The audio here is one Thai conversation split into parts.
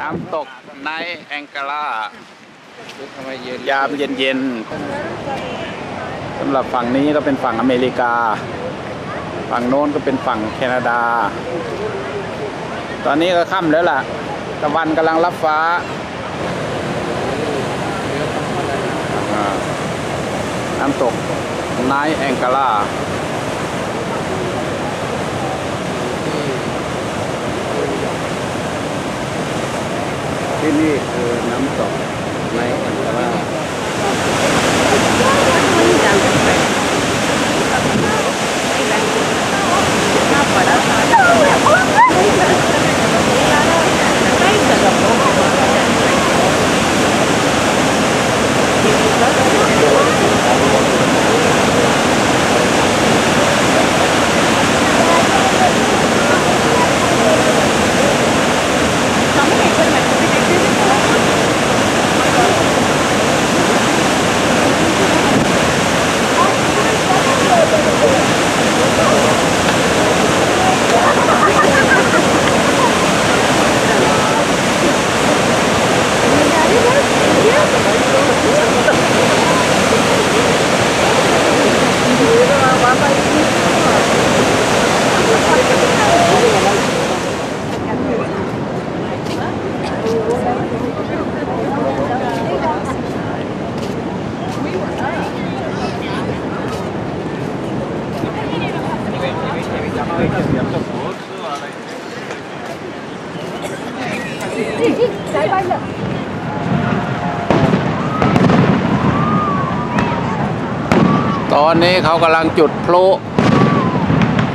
น้ำตกไนแองกาล่าทำไมเย็นยามเย็นๆสำหรับฝั่งนี้ก็เป็นฝั่งอเมริกา ฝั่งโน้นก็เป็นฝั่งแคนาดา ตอนนี้ก็ค่ำแล้วล่ะ ตะวันกำลังรับฟ้าอ่าน้ำตกไนแองกาล่า ที่นี่คือน้ำตกในแองกาล่า ตอนนี้เขากำลังจุดพลุ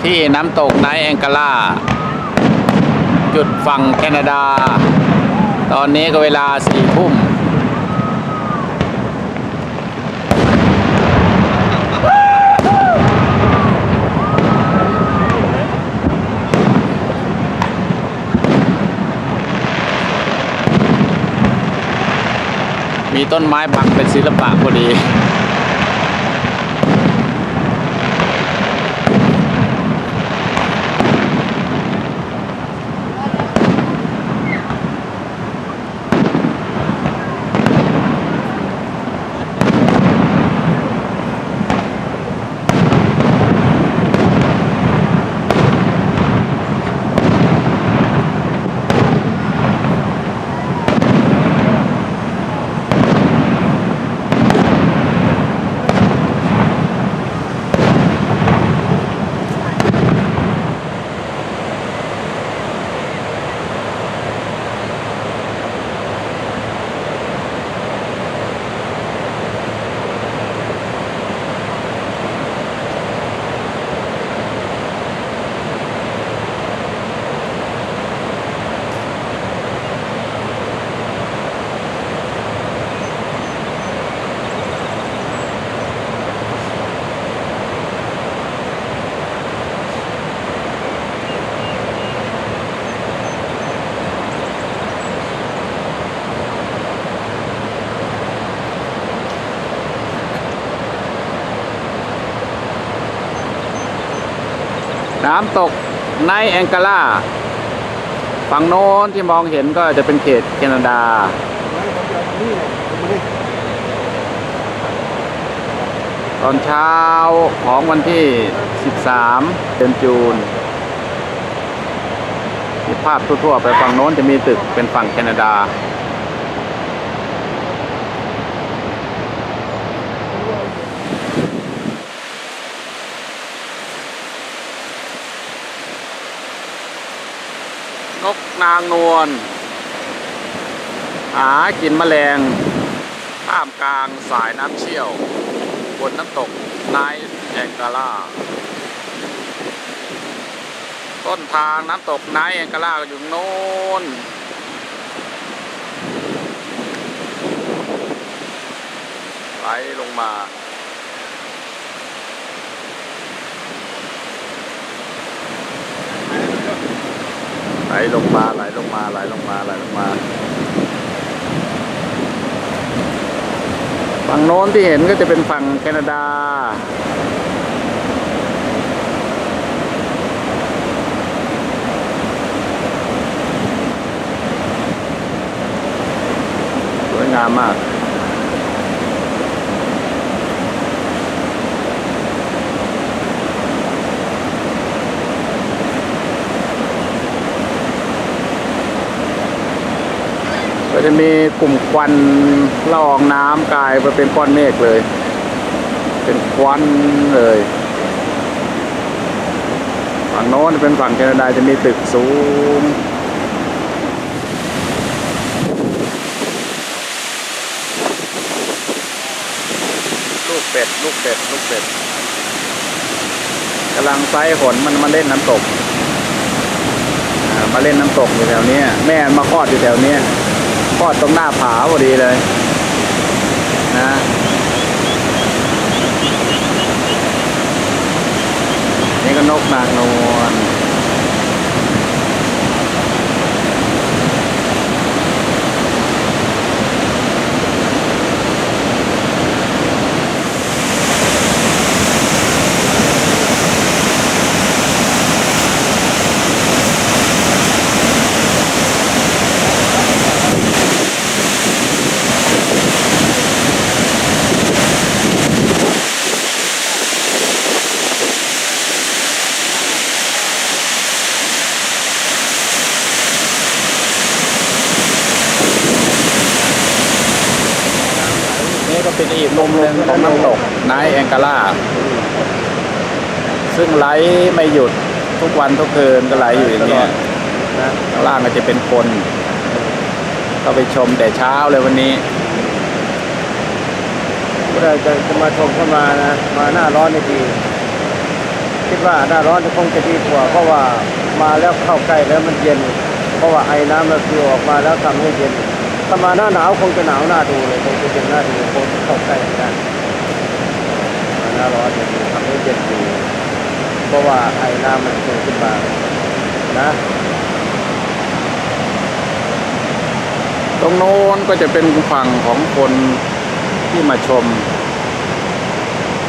ที่น้ำตกไนแองกาล่า จุดฝั่งแคนาดา ตอนนี้ก็เวลาสี่ทุ่มมีต้นไม้บังเป็นศิลปะพอดี น้ำตกไนแองกาล่าฝั่งโน้นที่มองเห็นก็จะเป็นเขตแคนาดา ตอนเช้าของวันที่ 13 เดือนจูนภาพทั่วๆไปฝั่งโน้นจะมีตึกเป็นฝั่งแคนาดา นางนวลหากินแมลงท่ามกลางสายน้ำเชี่ยว บนน้ำตกไนแองกาล่า ต้นทางน้ำตกไนแองกาล่าอยู่โน้นไหลลงมา ไหลลงมาไหลลงมาไหลลงมาไหลลงมาฝั่งโน้นที่เห็นก็จะเป็นฝั่งแคนาดา สวยงามมาก ก็จะมีกลุ่มควันละอองน้ำกลายไปเป็นก้อนเมฆเลย เป็นควันเลยฝั่งโน้นเป็นฝั่งแคนาดาจะมีตึกสูงลูกเป็ดลูกเป็ดลูกเป็ดกำลังไซหนมันมาเล่นน้ำตกมาเล่นน้ำตกอยู่แถวนี้แม่มาคลอดอยู่แถวนี้ คลอดตรงหน้าผาพอดีเลยนะนี่ก็นกนางนวล อีกมุมหนึ่งของน้ำตกไนแองกาล่า ซึ่งไหลไม่หยุดทุกวันทุกคืนก็ไหลอยู่อย่างเงี้ยนะข้างล่างก็จะเป็นคนก็ไปชมแต่เช้าเลยวันนี้เมื่อจะจะมาชมเข้ามานะ มาหน้าร้อนนี่ดีคิดว่าหน้าร้อนจะคงจะดีกว่าเพราะว่ามาแล้วเข้าใกล้แล้วมันเย็น เพราะว่าไอ้น้ำมันคือออกมาแล้วทำให้เย็น ถ้ามาหน้าหนาวคงจะหนาวหน้าดูเลยคงจะเย็นหน้าดูคงจะเข้าใกล้กันมาหน้าร้อนจะทำให้เย็นอยู่เพราะว่าไอ้น้ำมันสูงขึ้นมานะตรงโน้นก็จะเป็นฝั่งของคนที่มาชม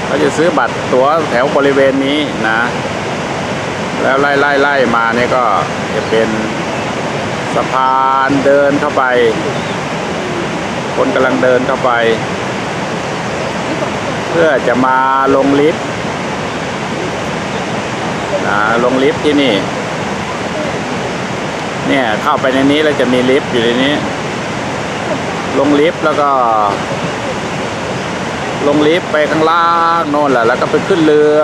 เขาจะซื้อบัตรตั๋วแถวบริเวณนี้นะ แล้วไล่ไล่ไล่มาเนี่ยก็จะเป็น สะพานเดินเข้าไป คนกำลังเดินเข้าไป เพื่อจะมาลงลิฟต์นะลงลิฟต์ที่นี่ เนี่ยเข้าไปในนี้แล้วจะมีลิฟต์อยู่ในนี้ ลงลิฟต์แล้วก็ ลงลิฟต์ไปข้างล่างโน่นแหละแล้วก็ไปขึ้นเรือ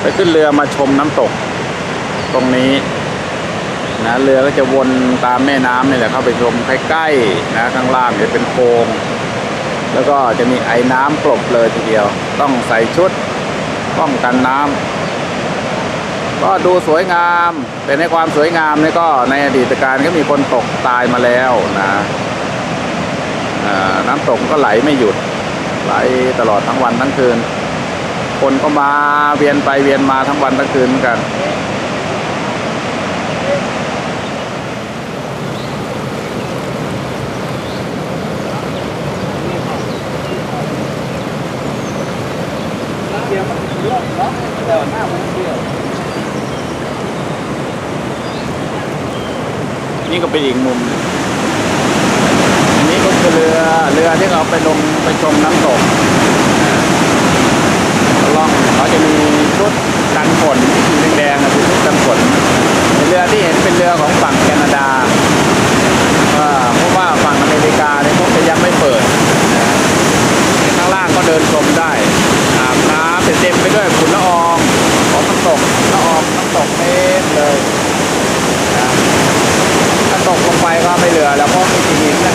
ไปขึ้นเรือมาชมน้ำตก ตรงนี้ นะเรือก็จะวนตามแม่น้ำนี่แหละเข้าไปชมใกล้ๆนะข้างล่างจะเป็นโคงแล้วก็จะมีไอ้น้ำกลบเลยทีเดียว ต้องใส่ชุดป้องกันน้ำก็ดูสวยงาม แต่ในความสวยงามนี่ก็ในอดีตการก็มีคนตกตายมาแล้วนะน้ำตกก็ไหลไม่หยุด ไหลตลอดทั้งวันทั้งคืน คนก็มาเวียนไปเวียนมาทั้งวันทั้งคืนเหมือนกัน เดียวมันเยอะเนาะแต่หน้ามันเดียว นี่ก็เป็นอีกมุมนึงอันนี้ก็คือเรือเรือที่เราไปลงไปชมน้ำตกล่องเขาจะ ไปเรือแล้วก็มีทีวิต